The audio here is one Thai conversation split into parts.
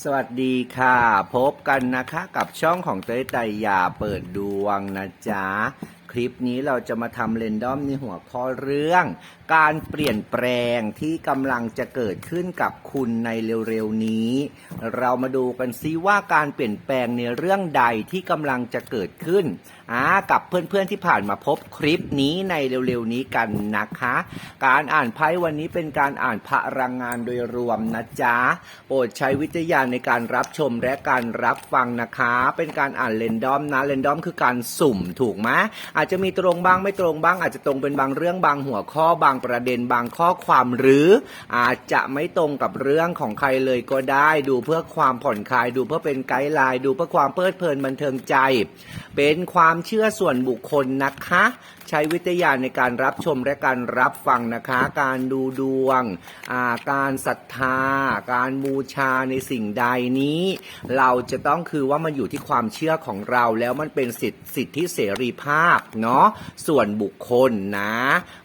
สวัสดีค่ะ พบกันนะคะกับช่องของเต้ยไตยาเปิดดวงนะจ๊ะ คลิปนี้เราจะมาทำเรนดอมในหัวข้อเรื่อง การเปลี่ยนแปลงที่กำลังจะเกิดขึ้นกับคุณในเร็วๆนี้ เรามาดูกันซิว่าการเปลี่ยนแปลงในเรื่องใดที่กำลังจะเกิดขึ้นอ่ากับเพื่อนๆที่ผ่านมาพบคลิปนี้ในเร็วๆนี้กันนะคะ การอ่านไพ่วันนี้เป็นการอ่านพลังงานโดยรวมนะจ๊ะโปรดใช้วิจารณญาณในการรับชมและการรับฟังนะคะ เป็นการอ่านเรนดอมนะเรนดอมคือการสุ่มถูกไหมอาจจะมีตรงบ้างไม่ตรงบ้าง อาจจะตรงเป็นบางเรื่องบางหัวข้อบางประเด็นบางข้อความหรืออาจจะไม่ตรงกับเรื่องของใครเลยก็ได้ดูเพื่อความผ่อนคลาย ดูเพื่อเป็นไกด์ไลน์ดูเพื่อความเพลิดเพลินบันเทิงใจ เป็นความเชื่อส่วนบุคคลนะคะ ใช้วิทยาในการรับชมและการรับฟังนะคะ การดูดวงาการศรัทธา การบูชาในสิ่งใดนี้ เราจะต้องคือว่ามันอยู่ที่ความเชื่อของเราแล้วมันเป็นสิทธิสิทธิเสรีภาพเนาะส่วนบุคคลนะ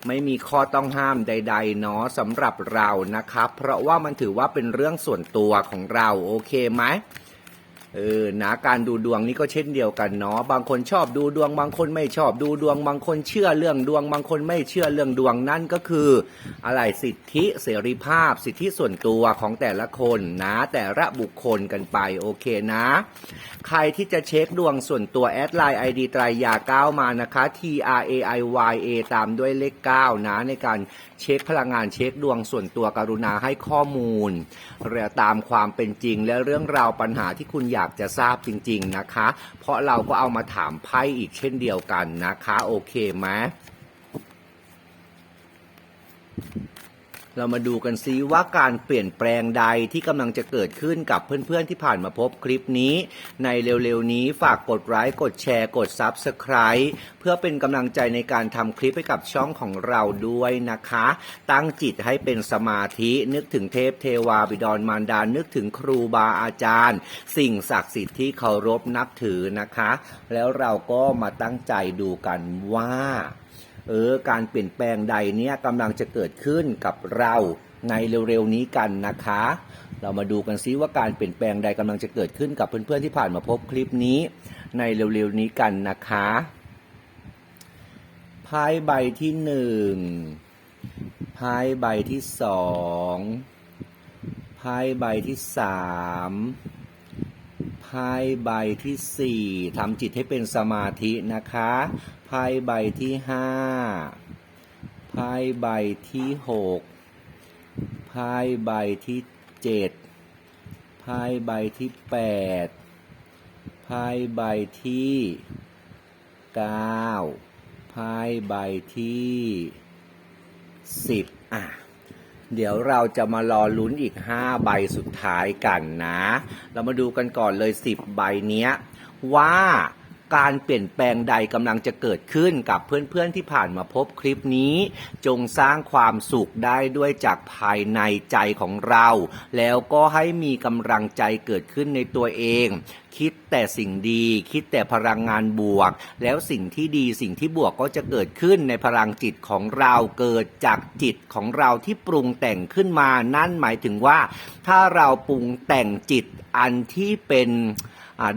ไม่มีข้อต้องห้ามใด ๆ เนาะสำหรับเรานะครับ เพราะว่ามันถือว่าเป็นเรื่องส่วนตัวของเราโอเคไหม เออนะการดูดวงนี่ก็เช่นเดียวกันเนาะบางคนชอบดูดวง บางคนไม่ชอบดูดวง บางคนเชื่อเรื่องดวง บางคนไม่เชื่อเรื่องดวงนั่นก็คือ อะไรสิทธิเสรีภาพ สิทธิส่วนตัวของแต่ละคนนะแต่ละบุคคลกันไปโอเคนะ ใครที่จะเช็คดวงส่วนตัวแอดไลน์ ID ไตรยา9มานะคะ T R A I Y A ตามด้วยเลข9นะในการเช็คพลังงานเช็คดวงส่วนตัวกรุณาให้ข้อมูลและตามความเป็นจริงและเรื่องราวปัญหาที่คุณอยากจะทราบจริง ๆนะคะ เพราะเราก็เอามาถามไพ่อีกเช่นเดียวกันนะคะ โอเคไหม เรามาดูกันซิว่าการเปลี่ยนแปลงใดที่กำลังจะเกิดขึ้นกับเพื่อนๆที่ผ่านมาพบคลิปนี้ ในเร็วๆนี้ฝากกดไลค์กดแชร์กด Subscribe เพื่อเป็นกำลังใจในการทำคลิปให้กับช่องของเราด้วยนะคะ ตั้งจิตให้เป็นสมาธินึกถึงเทพเทวาบิดรมารดานึกถึงครูบาอาจารย์ สิ่งศักดิ์สิทธิ์ที่เคารพนับถือนะคะ แล้วเราก็มาตั้งใจดูกันว่า เออการเปลี่ยนแปลงใดเนี่ยกำลังจะเกิดขึ้นกับเราในเร็วๆนี้กันนะคะ เรามาดูกันซิว่าการเปลี่ยนแปลงใดกำลังจะเกิดขึ้นกับเพื่อนๆที่ผ่านมาพบคลิปนี้ ในเร็วๆนี้กันนะคะไพ่ใบที่หนึ่งไพ่ใบที่สองไพ่ใบที่สาม ไพ่ใบที่สี่ทำจิตให้เป็นสมาธินะคะไพ่ใบที่ห้าไพ่ใบที่หกไพ่ใบที่เจ็ดไพ่ใบที่แปดไพ่ใบที่เก้าไพ่ใบที่สิบอะ เดี๋ยวเราจะมารอลุ้นอีก 5 ใบสุดท้ายกันนะ เรามาดูกันก่อนเลย 10 ใบเนี้ยว่า การเปลี่ยนแปลงใดกำลังจะเกิดขึ้นกับเพื่อนๆที่ผ่านมาพบคลิปนี้ จงสร้างความสุขได้ด้วยจากภายในใจของเรา แล้วก็ให้มีกำลังใจเกิดขึ้นในตัวเอง คิดแต่สิ่งดีคิดแต่พลังงานบวก แล้วสิ่งที่ดีสิ่งที่บวกก็จะเกิดขึ้นในพลังจิตของเราเกิดจากจิตของเราที่ปรุงแต่งขึ้นมานั่นหมายถึงว่า ถ้าเราปรุงแต่งจิตอันที่เป็น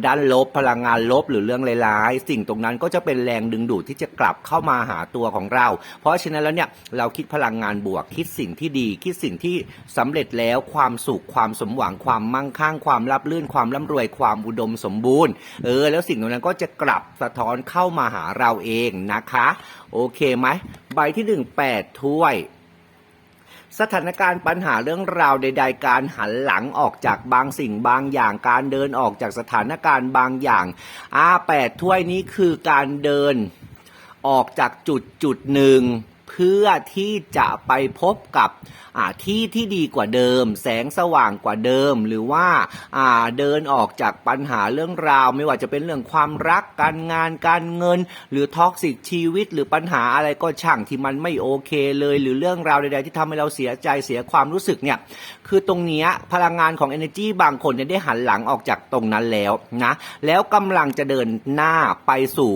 ด้านลบพลังงานลบหรือเรื่องร้ายๆสิ่งตรงนั้นก็จะเป็นแรงดึงดูดที่จะกลับเข้ามาหาตัวของเรา เพราะฉะนั้นแล้วเนี่ยเราคิดพลังงานบวกคิดสิ่งที่ดี คิดสิ่งที่สำเร็จแล้วความสุขความสมหวังความมั่งคั่งความรับลื่นความร่ำรวยความอุดมสมบูรณ์เออแล้วสิ่งตรงนั้นก็จะกลับสะท้อนเข้ามาหาเราเองนะคะ โอเคไหมใบที่หนึ่งแปดถ้วย สถานการณ์ปัญหาเรื่องราวใด ๆ การหันหลังออกจากบางสิ่งบางอย่างการเดินออกจากสถานการณ์บางอย่างอาแปดถ้วยนี้คือการเดินออกจากจุดจุดหนึ่ง เพื่อที่จะไปพบกับที่ที่ดีกว่าเดิม แสงสว่างกว่าเดิม หรือว่าาเดินออกจากปัญหาเรื่องราว ไม่ว่าจะเป็นเรื่องความรักการงานการเงิน หรือท็อกซิกชีวิต หรือปัญหาอะไรก็ช่างที่มันไม่โอเคเลย หรือเรื่องราวใดๆที่ทำให้เราเสียใจเสียความรู้สึกเนี่ยคือตรงนี้พลังงานของ energy บางคนเนี่ยได้หันหลังออกจากตรงนั้นแล้วนะแล้วกำลังจะเดินหน้าไปสู่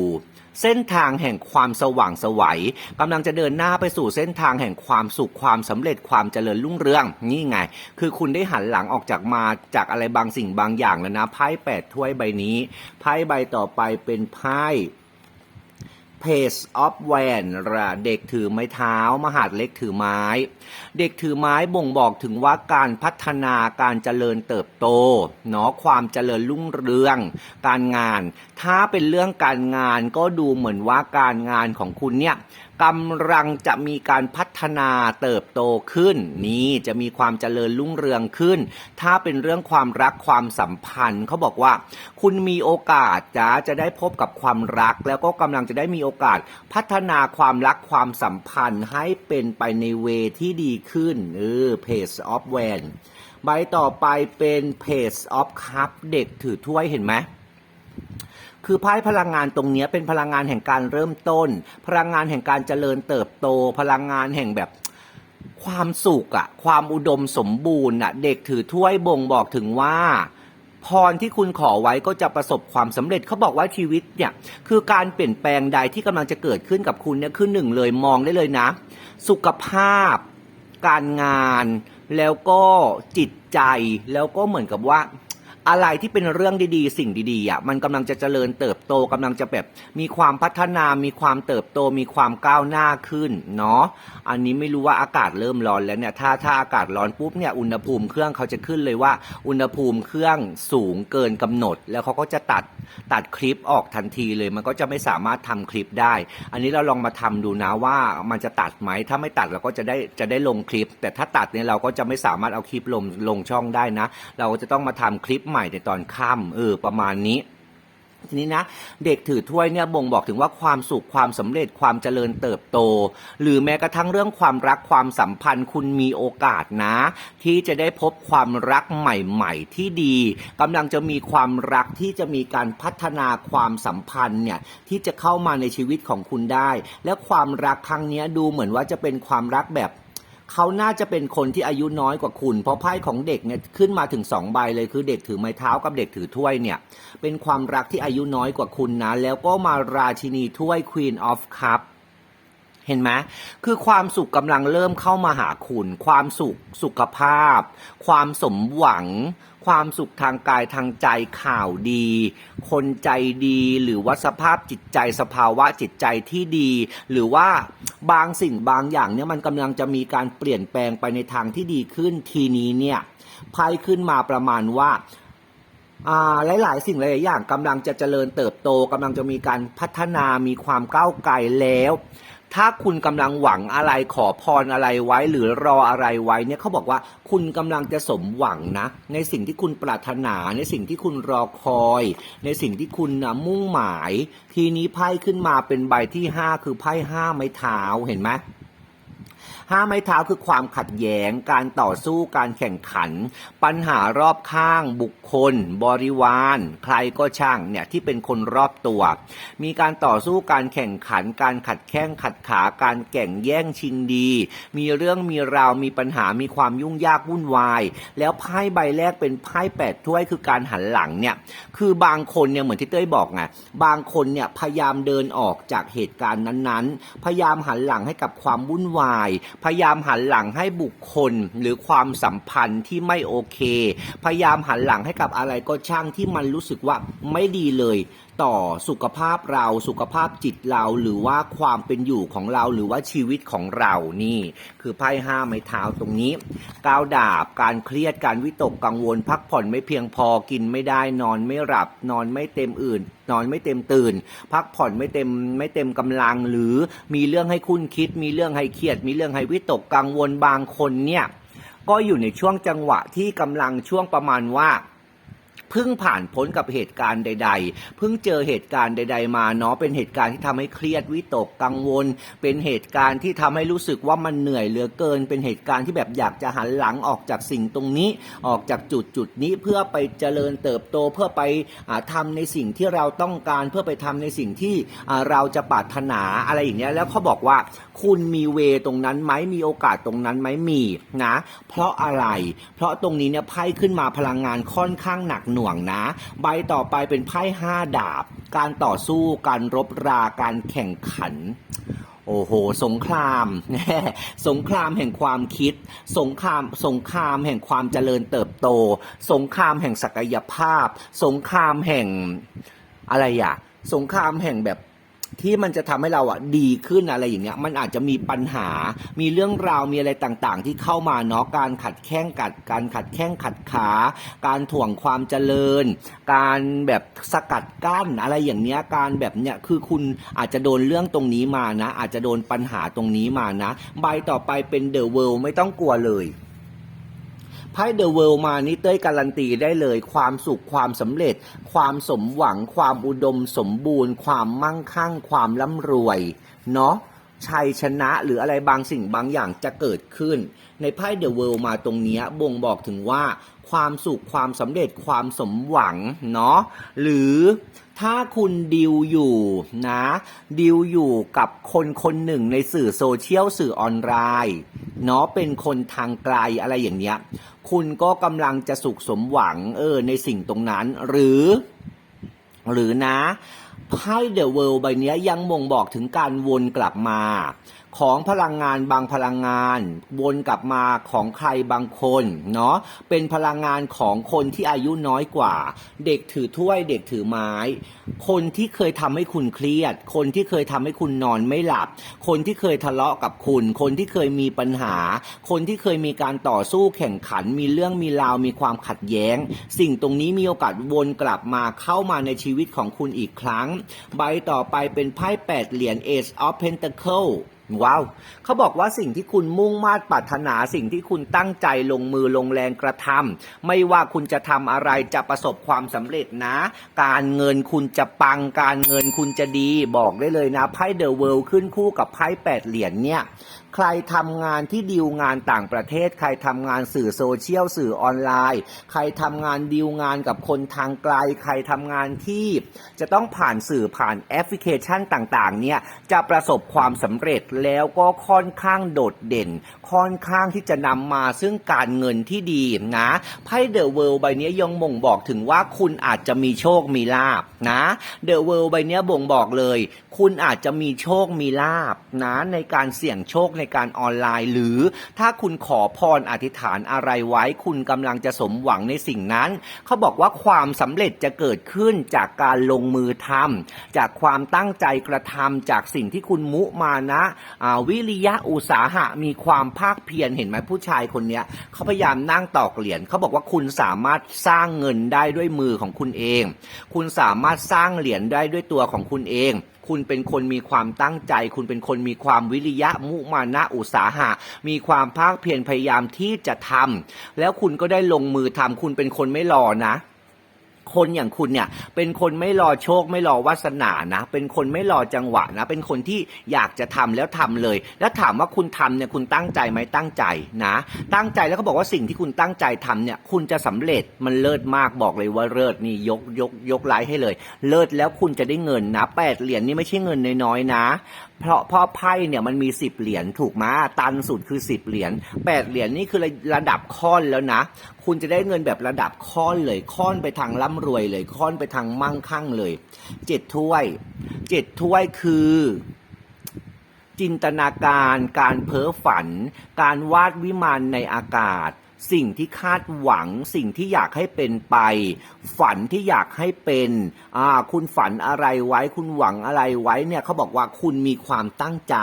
เส้นทางแห่งความสว่างสวัยกำลังจะเดินหน้าไปสู่เส้นทางแห่งความสุขความสำเร็จความเจริญรุ่งเรือง นี่ไง คือคุณได้หันหลังออกจากมาจากอะไรบางสิ่งบางอย่างแล้วนะไพ่แปดถ้วยใบนี้ไพ่ใบต่อไปเป็นไพ่ Pace of w a n ระเด็กถือไม้เท้า มหาดเล็กถือไม้ เด็กถือไม้บ่งบอกถึงว่าการพัฒนาการเจริญเติบโตเนาะความเจริญรุ่งเรือง การงาน ถ้าเป็นเรื่องการงานก็ดูเหมือนว่าการงานของคุณเนี่ย กำลังจะมีการพัฒนาเติบโตขึ้น นี่จะมีความเจริญรุ่งเรืองขึ้น ถ้าเป็นเรื่องความรักความสัมพันธ์เขาบอกว่า คุณมีโอกาสจะจะได้พบกับความรัก แล้วก็กำลังจะได้มีโอกาสพัฒนาความรักความสัมพันธ์ให้เป็นไปในเวที่ดีขึ้นเออ Page of w a n ใบต่อไปเป็น Page of Cup เด็กถือถ้วยเห็นไหม คือไพ่พลังงานตรงนี้เป็นพลังงานแห่งการเริ่มต้น พลังงานแห่งการเจริญเติบโต พลังงานแห่งแบบความสุขอะความอุดมสมบูรณ์อะเด็กถือถ้วยบ่งบอกถึงว่าพรที่คุณขอไว้ก็จะประสบความสำเร็จเขาบอกว่าชีวิตเนี่ยคือการเปลี่ยนแปลงใดที่กำลังจะเกิดขึ้นกับคุณเนี่ยคือหนึ่งเลยมองได้เลยนะ สุขภาพ การงาน แล้วก็จิตใจแล้วก็เหมือนกับว่า อะไรที่เป็นเรื่องดีๆ สิ่งดีๆอะมันกำลังจะเจริญเติบโตกำลังจะแบบมีความพัฒนามีความเติบโตมีความก้าวหน้าขึ้นเนาะอันนี้ไม่รู้ว่าอากาศเริ่มร้อนแล้วเนี่ยถ้าถ้าอากาศร้อนปุ๊บเนี่ยอุณหภูมิเครื่องเขาจะขึ้นเลยว่า อุณหภูมิเครื่องสูงเกินกำหนด แล้วเขาก็จะตัดตัดคลิปออกทันทีเลย มันก็จะไม่สามารถทำคลิปได้ อันนี้เราลองมาทำดูนะว่ามันจะตัดไหมถ้าไม่ตัดเราก็จะได้จะได้ลงคลิป แต่ถ้าตัดเนี่ยเราก็จะไม่สามารถเอาคลิปลงลงช่องได้นะ เราก็จะต้องมาทำคลิปใหม่ในตอนค่ำเออประมาณนี้ทีนี้นะเด็กถือถ้วยเนี่ยบ่งบอกถึงว่าความสุขความสำเร็จความเจริญเติบโต หรือแม้กระทั่งเรื่องความรักความสัมพันธ์คุณมีโอกาสนะ ที่จะได้พบความรักใหม่ ๆ ที่ดีกำลังจะมีความรักที่จะมีการพัฒนาความสัมพันธ์เนี่ยที่จะเข้ามาในชีวิตของคุณได้ และความรักครั้งนี้ดูเหมือนว่าจะเป็นความรักแบบ เขาน่าจะเป็นคนที่อายุน้อยกว่าคุณ เพราะไพ่ของเด็กเนี่ยขึ้นมาถึงสองใบเลยคือเด็กถือไม้เท้ากับเด็กถือถ้วยเนี่ยเป็นความรักที่อายุน้อยกว่าคุณนะแล้วก็มาราชินีถ้วย Queen of Cup เห็นไหมคือความสุขกำลังเริ่มเข้ามาหาคุณ ความสุขสุขภาพ ความสมหวัง ความสุขทางกายทางใจข่าวดี คนใจดีหรือว่าสภาพจิตใจสภาวะจิตใจที่ดี หรือว่าบางสิ่งบางอย่างเนี่ยมันกำลังจะมีการเปลี่ยนแปลงไปในทางที่ดีขึ้นทีนี้เนี่ยไพ่ขึ้นมาประมาณว่าหลาย ๆ สิ่งหลายอย่างกำลังจะเจริญเติบโตกำลังจะมีการพัฒนามีความก้าวไกลแล้ว ถ้าคุณกำลังหวังอะไรขอพรอะไรไว้ หรือรออะไรไว้เนี่ยเขาบอกว่าคุณกำลังจะสมหวังนะ ในสิ่งที่คุณปรารถนา ในสิ่งที่คุณรอคอย ในสิ่งที่คุณนะมุ่งหมาย ทีนี้ไพ่ขึ้นมาเป็นใบที่ห้าคือไพ่ห้าไม้เท้าเห็นไหม ห้าไม้เท้าคือความขัดแย้ง การต่อสู้การแข่งขัน ปัญหารอบข้าง บุคคล บริวาร ใครก็ช่างเนี่ยที่เป็นคนรอบตัว มีการต่อสู้การแข่งขัน การขัดแข้งขัดขาการแข่งแย่งชิงดี มีเรื่องมีราวมีปัญหามีความยุ่งยากวุ่นวาย แล้วไพ่ใบแรกเป็นไพ่แปดถ้วยคือการหันหลังเนี่ยคือบางคนเนี่ยเหมือนที่เต้ยบอกไงบางคนเนี่ยพยายามเดินออกจากเหตุการณ์นั้นๆ พยายามหันหลังให้กับความวุ่นวายพยายามหันหลังให้บุคคลหรือความสัมพันธ์ที่ไม่โอเค พยายามหันหลังให้กับอะไรก็ช่างที่มันรู้สึกว่าไม่ดีเลย ต่อสุขภาพเราสุขภาพจิตเราหรือว่าความเป็นอยู่ของเราหรือว่าชีวิตของเรานี่ คือไพ่ห้าไม้เท้าตรงนี้ก้าวดาบการเครียดการวิตกกังวล พักผ่อนไม่เพียงพอกินไม่ได้นอนไม่หลับ นอนไม่เต็มอื่น นอนไม่เต็มตื่น พักผ่อนไม่เต็มไม่เต็มกำลังหรือมีเรื่องให้คุณคิด มีเรื่องให้เครียด มีเรื่องให้วิตกกังวลบางคนเนี่ยก็อยู่ในช่วงจังหวะที่กำลังช่วงประมาณว่า เพิ่งผ่านพ้นกับเหตุการณ์ใด ๆ เพิ่งเจอเหตุการณ์ใด ๆ มาเนาะ เป็นเหตุการณ์ที่ทำให้เครียดวิตกกังวล เป็นเหตุการณ์ที่ทำให้รู้สึกว่ามันเหนื่อยเหลือเกิน เป็นเหตุการณ์ที่แบบอยากจะหันหลังออกจากสิ่งตรงนี้ ออกจากจุดจุดนี้เพื่อไปเจริญเติบโต เพื่อไปอ่าทำในสิ่งที่เราต้องการ เพื่อไปทำในสิ่งที่เราจะปรารถนาอะไรอย่างเงี้ย แล้วเขาบอกว่าคุณมีเวตรงนั้นไหมมีโอกาสตรงนั้นไหมมีนะ เพราะอะไร เพราะตรงนี้เนี่ยไพ่ขึ้นมาพลังงานค่อนข้างหนักหน่วงนะ ใบต่อไปเป็นไพ่ห้าดาบ การต่อสู้การรบราการแข่งขันโอ้โห สงคราม สงครามแห่งความคิด สงคราม สงครามแห่งความเจริญเติบโต สงครามแห่งศักยภาพ สงครามแห่งอะไรอะสงครามแห่งแบบ ที่มันจะทำให้เราอะดีขึ้นอะไรอย่างเงี้ย มันอาจจะมีปัญหา มีเรื่องราวมีอะไรต่างๆ ที่เข้ามาเนาะการขัดแข้งกัด การขัดแข้งขัดขา การถ่วงความเจริญ การแบบสกัดกั้นอะไรอย่างเนี้ยการแบบเนี้ยคือคุณอาจจะโดนเรื่องตรงนี้มานะ อาจจะโดนปัญหาตรงนี้มานะ ใบต่อไปเป็นเดอะเวิลด์ไม่ต้องกลัวเลย ไพ่เดอะเวิลด์มานี่เต้ยการันตีได้เลย ความสุขความสำเร็จ ความสมหวัง ความอุดมสมบูรณ์ ความมั่งคั่ง ความร่ำรวย เนาะ ชัยชนะหรืออะไรบางสิ่งบางอย่างจะเกิดขึ้น ในไพ่เดอะเวิลด์มาตรงนี้บ่งบอกถึงว่าความสุขความสำเร็จความสมหวังเนาะหรือถ้าคุณดิวอยู่นะดิวอยู่กับคนคนหนึ่งในสื่อโซเชียลสื่อออนไลน์เนาะเป็นคนทางไกลอะไรอย่างเนี้ยคุณก็กำลังจะสุขสมหวังเออในสิ่งตรงนั้นหรือ หรือนะ ไพ่เดอะเวิลด์ใบเนี้ยยังม่งบอกถึงการวนกลับมา ของพลังงานบางพลังงาน วนกลับมาของใครบางคนเนาะเป็นพลังงานของคนที่อายุน้อยกว่า เด็กถือถ้วยเด็กถือไม้ คนที่เคยทำให้คุณเครียด คนที่เคยทำให้คุณนอนไม่หลับ คนที่เคยทะเลาะกับคุณ คนที่เคยมีปัญหา คนที่เคยมีการต่อสู้แข่งขัน มีเรื่องมีราวมีความขัดแย้ง สิ่งตรงนี้มีโอกาสวนกลับมาเข้ามาในชีวิตของคุณอีกครั้ง ใบต่อไปเป็นไพ่แปดเหรียญ Ace of Pentacle ว้าวเขาบอกว่าสิ่งที่คุณมุ่งมา่ปรารถนาสิ่งที่คุณตั้งใจลงมือลงแรงกระทำไม่ว่าคุณจะทำอะไรจะประสบความสำเร็จนะ การเงินคุณจะปังการเงินคุณจะดีบอกได้เลยนะไพ่เดอะเวิลด์ขึ้นคู่กับไพ่แปดเหรียญเนี่ย ใครทำงานที่ดีลงานต่างประเทศ ใครทำงานสื่อโซเชียลสื่อออนไลน์ ใครทำงานดีลงานกับคนทางไกล ใครทำงานที่จะต้องผ่านสื่อผ่านแอปพลิเคชันต่างๆ เนี่ยจะประสบความสำเร็จแล้วก็ค่อนข้างโดดเด่น ค่อนข้างที่จะนำมาซึ่งการเงินที่ดีนะไพ่เดอะเวิลด์ใบนี้ยังบ่งบอกถึงว่าคุณอาจจะมีโชคมีลาบนะเดอะเวิลด์ใบนี้บ่งบอกเลย คุณอาจจะมีโชคมีลาบนะในการเสี่ยงโชคในการออนไลน์ หรือถ้าคุณขอพรอธิษฐานอะไรไว้ คุณกำลังจะสมหวังในสิ่งนั้น เขาบอกว่าความสำเร็จจะเกิดขึ้นจากการลงมือทำจากความตั้งใจกระทำจากสิ่งที่คุณมุมานะาวิริยะอุตสาหะมีความภาคเพียรเห็นไหมผู้ชายคนเนี้ยเขาพยายามนั่งตอกเหรียญเขาบอกว่าคุณสามารถสร้างเงินได้ด้วยมือของคุณเอง คุณสามารถสร้างเหรียญได้ด้วยตัวของคุณเอง คุณเป็นคนมีความตั้งใจ คุณเป็นคนมีความวิริยะมุมานะอุตสาหะ มีความภาคเพียรพยายามที่จะทำแล้วคุณก็ได้ลงมือทำคุณเป็นคนไม่รอนะ คนอย่างคุณเนี่ยเป็นคนไม่รอโชคไม่รอวาสนานะ เป็นคนไม่รอจังหวะนะ เป็นคนที่อยากจะทำแล้วทำเลย แล้วถามว่าคุณทำเนี่ยคุณตั้งใจไหมตั้งใจนะ ตั้งใจแล้วก็บอกว่าสิ่งที่คุณตั้งใจทำเนี่ยคุณจะสำเร็จมันเลิศมากบอกเลยว่าเลิศนี่ยกยกยกไลค์ให้เลย เลิศแล้วคุณจะได้เงินนะแปดเหรียญนี่ไม่ใช่เงินน้อยๆนะเพราะพราะไพ่เนี่ยมันมีสิบเหรียญถูกไหมตันสุดคือสิบเหรียญแปดเหรียญนี่คือระดับค่อนแล้วนะ คุณจะได้เงินแบบระดับค่อนเลยค่อนไปทางร่ำรวยเลยค่อนไปทางมั่งคั่งเลยเจ็ดถ้วยเจ็ดถ้วยคือ จินตนาการ การเพ้อฝัน การวาดวิมานในอากาศ สิ่งที่คาดหวัง สิ่งที่อยากให้เป็นไป ฝันที่อยากให้เป็นอ่าคุณฝันอะไรไว้ คุณหวังอะไรไว้เนี่ยเขาบอกว่าคุณมีความตั้งใจ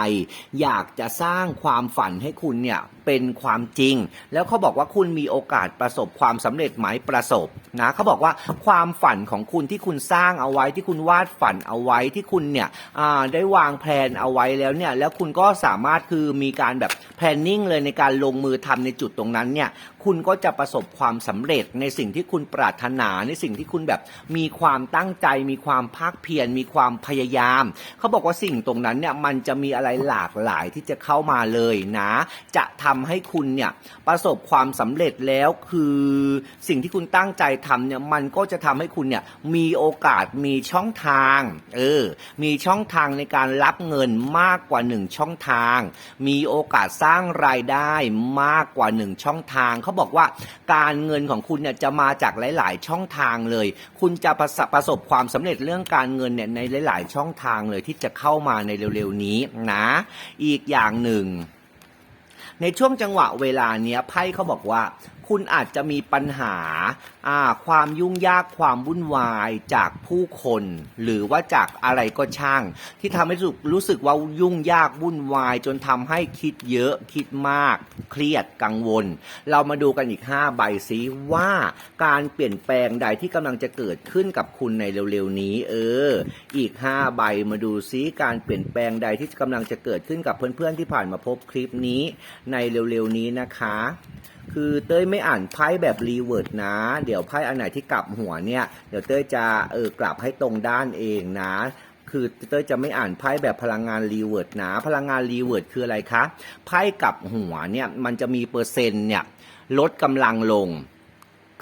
อยากจะสร้างความฝันให้คุณเนี่ยเป็นความจริง แล้วเขาบอกว่าคุณมีโอกาสประสบความสำเร็จไหมประสบนะเขาบอกว่าความฝันของคุณที่คุณสร้างเอาไว้ที่คุณวาดฝันเอาไว้ที่คุณเนี่ยอ่าได้วางแผนเอาไว้แล้วเนี่ยแล้วคุณก็สามารถคือมีการแบบ planning เลยในการลงมือทำในจุดตรงนั้นเนี่ย คุณก็จะประสบความสำเร็จในสิ่งที่คุณปรารถนาในสิ่งที่คุณแบบมีความตั้งใจ มีความภาคเพียรมีความพยายาม เขาบอกว่าสิ่งตรงนั้นเนี่ยมันจะมีอะไรหลากหลายที่จะเข้ามาเลยนะ จะทำให้คุณเนี่ยประสบความสำเร็จแล้วคือสิ่งที่คุณตั้งใจทำเนี่ยมันก็จะทำให้คุณเนี่ยมีโอกาสมีช่องทางเออมีช่องทางในการรับเงินมากกว่าหนึ่งช่องทาง มีโอกาสสร้างรายได้มากกว่าหนึ่งช่องทางเขาเขาบอกว่าการเงินของคุณเนี่ยจะมาจากหลาย ๆ ช่องทางเลย คุณจะประสบประสบความสำเร็จเรื่องการเงินเนี่ยในหลาย ๆ ช่องทางเลยที่จะเข้ามาในเร็ว ๆ นี้นะ อีกอย่างหนึ่งในช่วงจังหวะเวลาเนี้ยไพ่เขาบอกว่า คุณอาจจะมีปัญหาความยุ่งยากความวุ่นวายจากผู้คน หรือว่าจากอะไรก็ช่าง ที่ทำให้รู้สึกรู้สึกว่ายุ่งยากวุ่นวาย จนทำให้คิดเยอะคิดมาก เครียดกังวล เรามาดูกันอีก 5 ใบซิว่าการเปลี่ยนแปลงใดที่กำลังจะเกิดขึ้นกับคุณในเร็วๆนี้ เออ อีก 5 ใบมาดูซิการเปลี่ยนแปลงใดที่กำลังจะเกิดขึ้นกับเพื่อนๆที่ผ่านมาพบคลิปนี้ในเร็วๆนี้นะคะ คือเต้ยไม่อ่านไพ่แบบรีเวิร์ดนะ เดี๋ยวไพ่อันไหนที่กลับหัวเนี่ย เดี๋ยวเต้ยจะเออกลับให้ตรงด้านเองนะ คือเต้ยจะไม่อ่านไพ่แบบพลังงานรีเวิร์ดนะ พลังงานรีเวิร์ดคืออะไรคะ ไพ่กลับหัวเนี่ยมันจะมีเปอร์เซ็นต์เนี่ยลดกำลังลง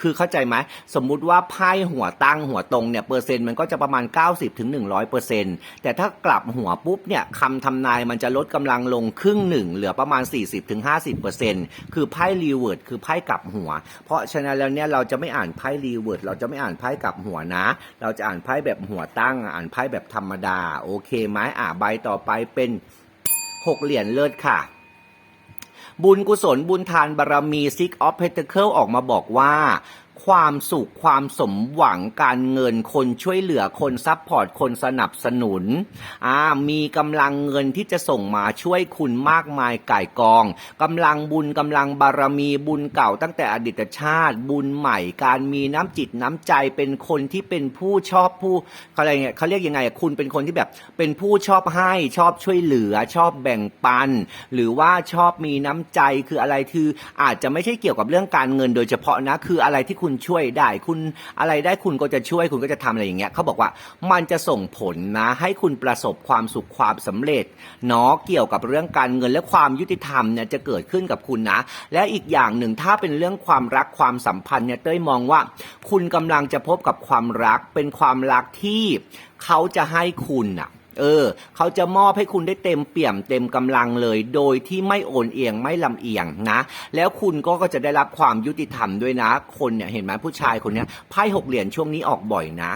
คือเข้าใจไหมสมมุติว่าไพ่หัวตั้งหัวตรงเนี่ยเปอร์เซ็นต์มันก็จะประมาณ 90ถึง100เปอร์เซ็นต์แต่ถ้ากลับหัวปุ๊บเนี่ยคำทำนายมันจะลดกำลังลงครึ่งหนึ่งเหลือประมาณ 40ถึง50เปอร์เซ็นต์คือไพ่รีเวิร์ดคือไพ่กลับหัว เพราะฉะนั้นแล้วเนี่ยเราจะไม่อ่านไพ่รีเวิร์ดเราจะไม่อ่านไพ่กลับหัวนะ เราจะอ่านไพ่แบบหัวตั้งอ่านไพ่แบบธรรมดาโอเคไหมอ่าใบต่อไปเป็นหกเหรียญเลิศค่ะ บุญกุศลบุญทานบารมีซิกออฟเพนเคิลออกมาบอกว่า ความสุขความสมหวังการเงินคนช่วยเหลือคนซัพพอร์ตคนสนับสนุนอ่ามีกำลังเงินที่จะส่งมาช่วยคุณมากมายก่ายกองกำลังบุญกำลังบารมีบุญเก่าตั้งแต่อดีตชาติ บุญใหม่ การมีน้ำจิตน้ำใจเป็นคนที่เป็นผู้ชอบผู้อะไรเงี้ยเขาเรียกยังไงคุณเป็นคนที่แบบเป็นผู้ชอบให้ชอบช่วยเหลือชอบแบ่งปัน หรือว่าชอบมีน้ำใจคืออะไรคืออาจจะไม่ใช่เกี่ยวกับเรื่องการเงินโดยเฉพาะนะคืออะไรที่คุณช่วยได้ คุณอะไรได้คุณก็จะช่วยคุณก็จะทำอะไรอย่างเงี้ยเขาบอกว่ามันจะส่งผลนะให้คุณประสบความสุขความสำเร็จเนาะเกี่ยวกับเรื่องการเงินและความยุติธรรมเนี่ยจะเกิดขึ้นกับคุณนะ และอีกอย่างหนึ่งถ้าเป็นเรื่องความรักความสัมพันธ์เนี่ยเต้ยมองว่า คุณกำลังจะพบกับความรักเป็นความรักที่เขาจะให้คุณอะ เออ เขาจะมอบให้คุณได้เต็มเปี่ยมเต็มกำลังเลย โดยที่ไม่โอนเอียงไม่ลำเอียงนะ แล้วคุณก็ก็จะได้รับความยุติธรรมด้วยนะ คนเนี่ยเห็นไหมผู้ชายคนเนี้ยไพ่หกเหรียญช่วงนี้ออกบ่อยนะ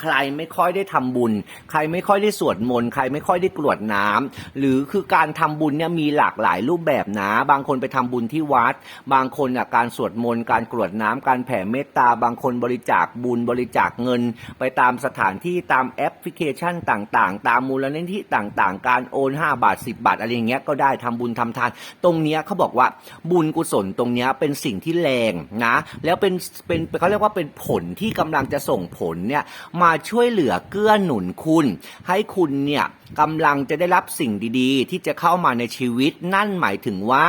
ใครไม่ค่อยได้ทำบุญ ใครไม่ค่อยได้สวดมนต์ใครไม่ค่อยได้กรวดน้ำหรือคือการทำบุญเนี่ยมีหลากหลายรูปแบบนะ บางคนไปทำบุญที่วัด บางคนอะการสวดมนต์การกรวดน้ำการแผ่เมตตา บางคนบริจาคบุญบริจาคเงิน ไปตามสถานที่ตามแอปพลิเคชันต่างๆ ตามมูลนิธิต่างๆ การโอน 5 บาท 10 บาทอะไรอย่างเงี้ยก็ได้ทำบุญทำทาน ตรงเนี้ยเขาบอกว่าบุญกุศลตรงเนี้ยเป็นสิ่งที่แรงนะ แล้วเป็นเป็นเขาเรียกว่าเป็นผลที่กำลังจะส่งผลเนี่ยมาาช่วยเหลือเกื้อหนุนคุณ ให้คุณเนี่ยกำลังจะได้รับสิ่งดีๆ ที่จะเข้ามาในชีวิตนั่นหมายถึงว่า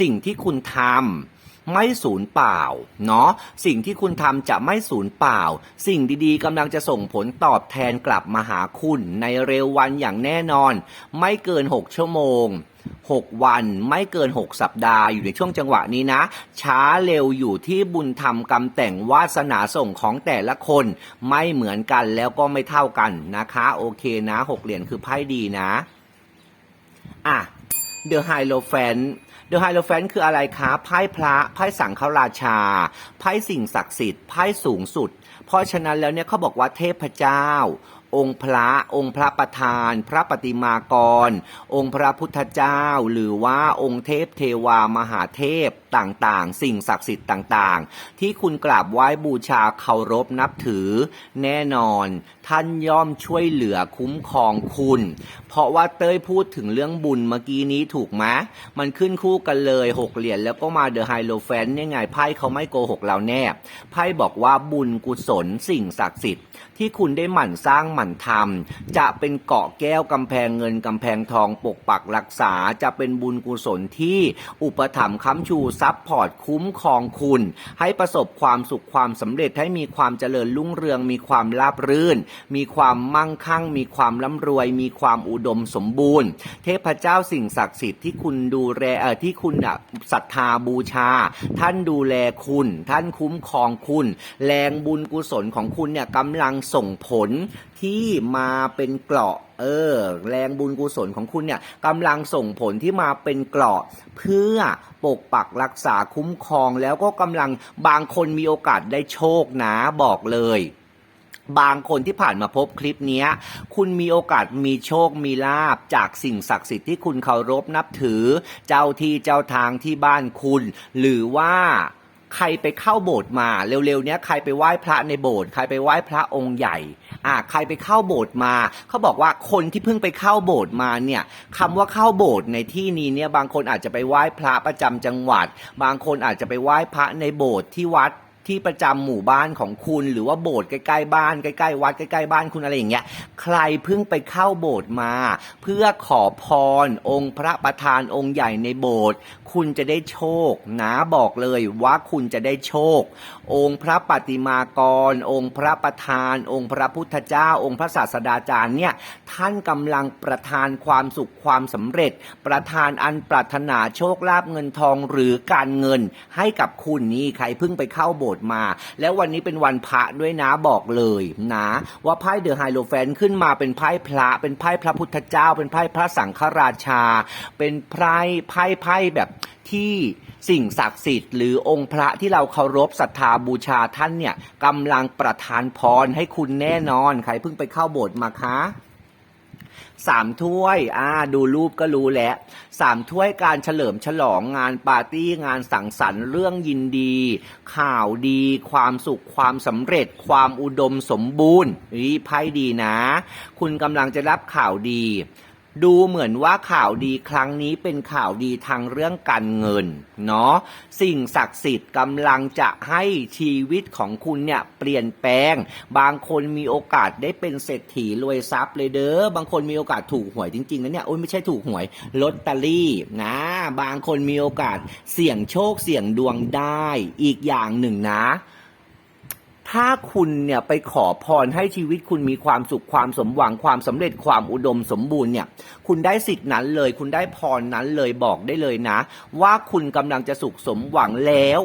สิ่งที่คุณทำไม่สูญเปล่าเนาะสิ่งที่คุณทำจะไม่สูญเปล่า สิ่งดีๆกำลังจะส่งผลตอบแทนกลับมาหาคุณในเร็ววันอย่างแน่นอน ไม่เกิน 6 ชั่วโมง 6 วันไม่เกิน 6 สัปดาห์อยู่ในช่วงจังหวะนี้นะ ช้าเร็วอยู่ที่บุญธรรมกรรมแต่งวาสนาส่งของแต่ละคนไม่เหมือนกันแล้วก็ไม่เท่ากันนะคะ โอเคนะหกเหรียญคือไพ่ดีนะ อะ The Hierophant The Hierophant คืออะไรคะไพ่พระไพ่สังฆราชาไพ่สิ่งศักดิ์สิทธิ์ไพ่สูงสุด เพราะฉะนั้นแล้วเนี่ยเขาบอกว่าเทพเจ้า องค์พระองค์พระประธาน พระปฏิมากร องค์พระพุทธเจ้า หรือว่าองค์เทพเทวามหาเทพต่างๆ สิ่งศักดิ์สิทธิ์ต่างๆ ที่คุณกราบไหว้บูชาเคารพนับถือ แน่นอน ท่านย่อมช่วยเหลือคุ้มครองคุณ เพราะว่าเต้ยพูดถึงเรื่องบุญเมื่อกี้นี้ถูกไหมมันขึ้นคู่กันเลยหกเหรียญแล้วก็มาเดอะไฮโลแฟนเนี่ยไงไพ่เขาไม่โกหกเราแน่ไพ่บอกว่าบุญกุศลสิ่งศักดิ์สิทธิ์ที่คุณได้หมั่นสร้างหมั่นทำจะเป็นเกาะแก้วกำแพงเงินกำแพงทองปกปักรักษาจะเป็นบุญกุศลที่อุปถัมภ์ค้ำชูซับพอร์ตคุ้มครองคุณ ให้ประสบความสุขความสำเร็จให้มีความเจริญรุ่งเรือง มีความราบรื่น มีความมั่งคั่ง มีความร่ำรวย มีความอุดมสมบูรณ์ เทพเจ้าสิ่งศักดิ์สิทธิ์ที่คุณดูแลเอ่อที่คุณศรัทธาบูชา ท่านดูแลคุณ ท่านคุ้มครองคุณ แรงบุญกุศลของคุณเนี่ยกำลังส่งผลที่ที่มาเป็นเกราะเออ แรงบุญกุศลของคุณเนี่ยกำลังส่งผลที่มาเป็นเกราะ เพื่อปกปักรักษาคุ้มครองแล้วก็กำลังบางคนมีโอกาสได้โชคนะบอกเลยบางคนที่ผ่านมาพบคลิปนี้คุณมีโอกาสมีโชคมีลาบจากสิ่งศักดิ์สิทธิ์ที่คุณเคารพนับถือ เจ้าที่เจ้าทางที่บ้านคุณ หรือว่า ใครไปเข้าโบสถ์มาเร็วๆเนี้ยใครไปไหว้พระในโบสถ์ใครไปไหว้พระองค์ใหญ่อ่าใครไปเข้าโบสถ์มาเขาบอกว่าคนที่เพิ่งไปเข้าโบสถ์มาเนี่ยคำว่าเข้าโบสถ์ในที่นี้เนี่ยบางคนอาจจะไปไหว้พระประจำจังหวัด บางคนอาจจะไปไหว้พระในโบสถ์ที่วัด ที่ประจำหมู่บ้านของคุณ หรือว่าโบสถ์ใกล้ๆบ้านใกล้ๆวัดใกล้ๆบ้านคุณอะไรอย่างเงี้ยใครเพิ่งไปเข้าโบสถ์มา เพื่อขอพร องค์พระประธานองค์ใหญ่ในโบสถ์คุณจะได้โชคนะบอกเลยว่าคุณจะได้โชค องค์พระปฏิมากร องค์พระประธาน องค์พระพุทธเจ้า องค์พระศาสดาจารย์เนี่ยท่านกำลังประทานความสุขความสำเร็จ ประทานอันปรารถนาโชคลาภเงินทองหรือการเงินให้กับคุณนี่ใครเพิ่งไปเข้าโบสถ์มา แล้ววันนี้เป็นวันพระด้วยนะบอกเลยนะ ว่าไพ่เดอะไฮโลแฟนขึ้นมาเป็นไพ่พระเป็นไพ่พระพุทธเจ้า เป็นไพ่พระสังฆราชา เป็นไพ่ไพ่ไพ่แบบที่สิ่งศักดิ์สิทธิ์หรือองค์พระที่เราเคารพศรัทธาบูชาท่านเนี่ยกำลังประทานพรให้คุณแน่นอน ใครเพิ่งไปเข้าโบสถ์มาคะ สามถ้วยอ่าดูรูปก็รู้แล้วสามถ้วยการเฉลิมฉลองงานปาร์ตี้งานสังสรรค์เรื่องยินดี ข่าวดี ความสุขความสำเร็จ ความอุดมสมบูรณ์นี่ไพ่ดีนะ คุณกำลังจะรับข่าวดี ดูเหมือนว่าข่าวดีครั้งนี้เป็นข่าวดีทางเรื่องการเงินเนาะสิ่งศักดิ์สิทธิ์กำลังจะให้ชีวิตของคุณเนี่ยเปลี่ยนแปลง บางคนมีโอกาสได้เป็นเศรษฐีรวยทรัพย์เลยเด้อบางคนมีโอกาสถูกหวยจริงๆนะเนี่ยโอ้ยไม่ใช่ถูกหวยลอตเตอรี่นะ บางคนมีโอกาสเสี่ยงโชคเสี่ยงดวงได้ อีกอย่างหนึ่งนะ ถ้าคุณเนี่ยไปขอพรให้ชีวิตคุณมีความสุขความสมหวังความสำเร็จความอุดมสมบูรณ์เนี่ยคุณได้สิทธินั้นเลย คุณได้พรนั้นเลยบอกได้เลยนะ ว่าคุณกำลังจะสุขสมหวังแล้ว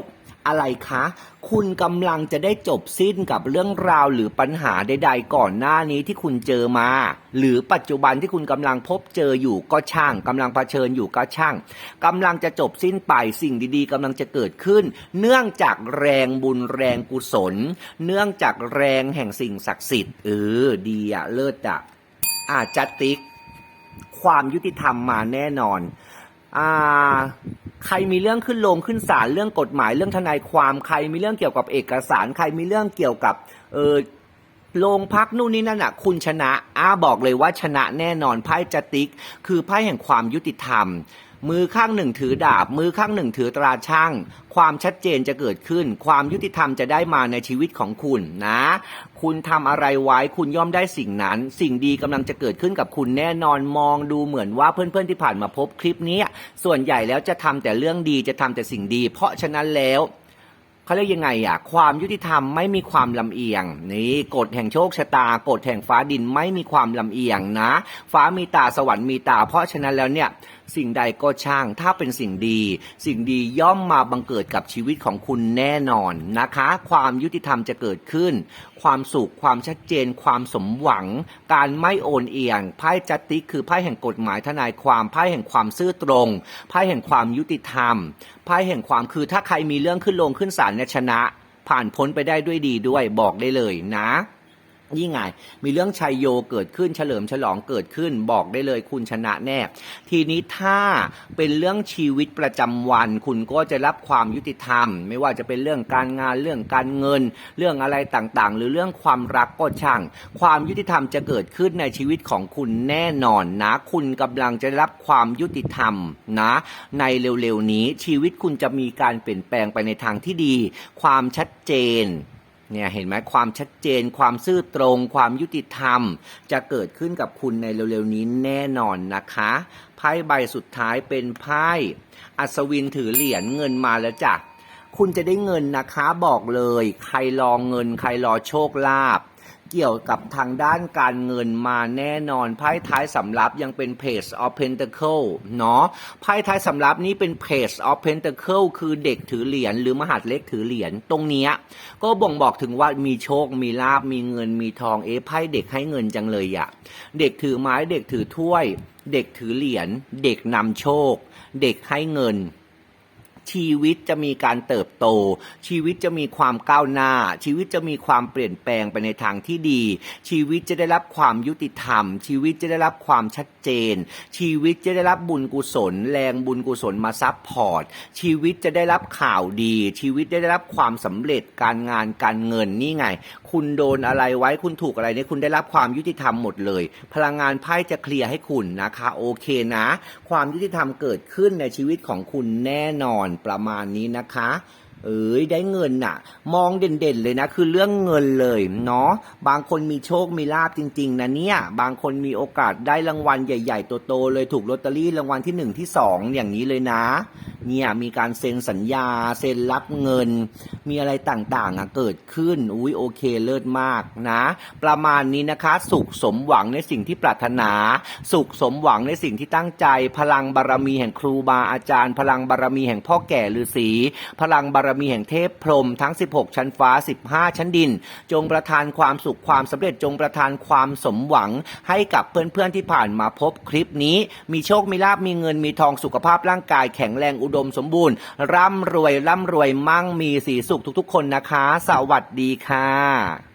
อะไรคะ คุณกำลังจะได้จบสิ้นกับเรื่องราวหรือปัญหาใดๆก่อนหน้านี้ที่คุณเจอมา หรือปัจจุบันที่คุณกำลังพบเจออยู่ก็ช่างกำลังเผชิญอยู่ก็ช่างกำลังจะจบสิ้นไปสิ่งดีๆกำลังจะเกิดขึ้น เนื่องจากแรงบุญแรงกุศล เนื่องจากแรงแห่งสิ่งศักดิ์สิทธิ์เออดีอะเลิศอะอาจัดติ๊กความยุติธรรมมาแน่นอน อ่าใครมีเรื่องขึ้นลงขึ้นศาลเรื่องกฎหมายเรื่องทนายความใครมีเรื่องเกี่ยวกับเอกสาร ใครมีเรื่องเกี่ยวกับเออโรงพักนู่นนี่นั่นอะคุณชนะอ้าบอกเลยว่าชนะแน่นอนไพ่จติ๊ก คือไพ่แห่งความยุติธรรม มือข้างหนึ่งถือดาบ มือข้างหนึ่งถือตราช่างความชัดเจนจะเกิดขึ้น ความยุติธรรมจะได้มาในชีวิตของคุณนะ คุณทำอะไรไว้คุณย่อมได้สิ่งนั้น สิ่งดีกำลังจะเกิดขึ้นกับคุณแน่นอนมองดูเหมือนว่าเพื่อนๆที่ผ่านมาพบคลิปนี้ ส่วนใหญ่แล้วจะทำแต่เรื่องดีจะทำแต่สิ่งดี เพราะฉะนั้นแล้วเขาเรียกยังไงอะความยุติธรรมไม่มีความลำเอียง นี่กฎแห่งโชคชะตากฎแห่งฟ้าดินไม่มีความลำเอียงนะ ฟ้ามีตาสวรรค์มีตา เพราะฉะนั้นแล้วเนี่ย สิ่งใดก็ช่าง ถ้าเป็นสิ่งดี สิ่งดีย่อมมาบังเกิดกับชีวิตของคุณแน่นอนนะคะ ความยุติธรรมจะเกิดขึ้น ความสุข ความชัดเจน ความสมหวัง การไม่โอนเอียง ไพ่จัตติคือไพ่แห่งกฎหมายทนายความ ไพ่แห่งความซื่อตรง ไพ่แห่งความยุติธรรม ไพ่แห่งความคือถ้าใครมีเรื่องขึ้นลงขึ้นศาลเนี่ยชนะ ผ่านพ้นไปได้ด้วยดีด้วยบอกได้เลยนะ ยิ่งไงมีเรื่องชัยโยเกิดขึ้นเฉลิมฉลองเกิดขึ้น บอกได้เลยคุณชนะแน่ ทีนี้ถ้าเป็นเรื่องชีวิตประจำวัน คุณก็จะรับความยุติธรรม ไม่ว่าจะเป็นเรื่องการงานเรื่องการเงิน เรื่องอะไรต่างๆ หรือเรื่องความรักก็ช่าง ความยุติธรรมจะเกิดขึ้นในชีวิตของคุณแน่นอนนะ คุณกำลังจะรับความยุติธรรมนะ ในเร็วๆนี้ชีวิตคุณจะมีการเปลี่ยนแปลงไปในทางที่ดี ความชัดเจน เนี่ยเห็นไหมความชัดเจน ความซื่อตรง ความยุติธรรม จะเกิดขึ้นกับคุณในเร็วๆนี้แน่นอนนะคะไพ่ใบสุดท้ายเป็นไพ่อัศวินถือเหรียญเงินมาแล้วจ้ะคุณจะได้เงินนะคะบอกเลย ใครรอเงิน ใครรอโชคลาภ เกี่ยวกับทางด้านการเงินมาแน่นอน ไพ่ท้ายสำรับยังเป็น Page of Pentacle เนาะไพ่ท้ายสำรับนี้เป็น Page of Pentacle คือเด็กถือเหรียญหรือมหาดเล็กถือเหรียญตรงนี้ก็บ่งบอกถึงว่ามีโชค มีลาบมีเงินมีทองเอ๊ะไพ่เด็กให้เงินจังเลยอะเด็กถือไม้เด็กถือถ้วย เด็กถือเหรียญเด็กนำโชค เด็กให้เงิน ชีวิตจะมีการเติบโต ชีวิตจะมีความก้าวหน้า ชีวิตจะมีความเปลี่ยนแปลงไปในทางที่ดี ชีวิตจะได้รับความยุติธรรม ชีวิตจะได้รับความชัดเจน ชีวิตจะได้รับบุญกุศล แรงบุญกุศลมาซับพอร์ต ชีวิตจะได้รับข่าวดี ชีวิตได้รับความสำเร็จการงานการเงินนี่ไง คุณโดนอะไรไว้คุณถูกอะไรเนี่ยคุณได้รับความยุติธรรมหมดเลย พลังงานไพ่จะเคลียร์ให้คุณนะคะโอเคนะ ความยุติธรรมเกิดขึ้นในชีวิตของคุณแน่นอนประมาณนี้นะคะ เอ้ยได้เงินน่ะ มองเด่นๆเลยนะ คือเรื่องเงินเลยเนาะบางคนมีโชคมีลาบจริง ๆนะเนี่ย บางคนมีโอกาสได้รางวัลใหญ่ ๆ โตๆเลยถูกลอตเตอรี่รางวัลที่หนึ่งที่สองอย่างนี้เลยนะ เนี่ยมีการเซ็นสัญญา เซ็นรับเงิน มีอะไรต่างๆอะเกิดขึ้นอุ้ยโอเคเลิศมากนะ ประมาณนี้นะคะ สุขสมหวังในสิ่งที่ปรารถนา สุขสมหวังในสิ่งที่ตั้งใจ พลังบารมีแห่งครูบาอาจารย์ พลังบารมีแห่งพ่อแก่ฤาษีพลังบารมีแห่งเทพพรหมทั้ง 16 ชั้นฟ้า 15 ชั้นดิน จงประทานความสุขความสำเร็จจงประทานความสมหวังให้กับเพื่อนๆที่ผ่านมาพบคลิปนี้ มีโชคมีลาบมีเงินมีทองสุขภาพร่างกายแข็งแรงอุดมสมบูรณ์ ร่ำรวยร่ำรวยมั่งมีสีสุขทุกๆ คนนะคะ สวัสดีค่ะ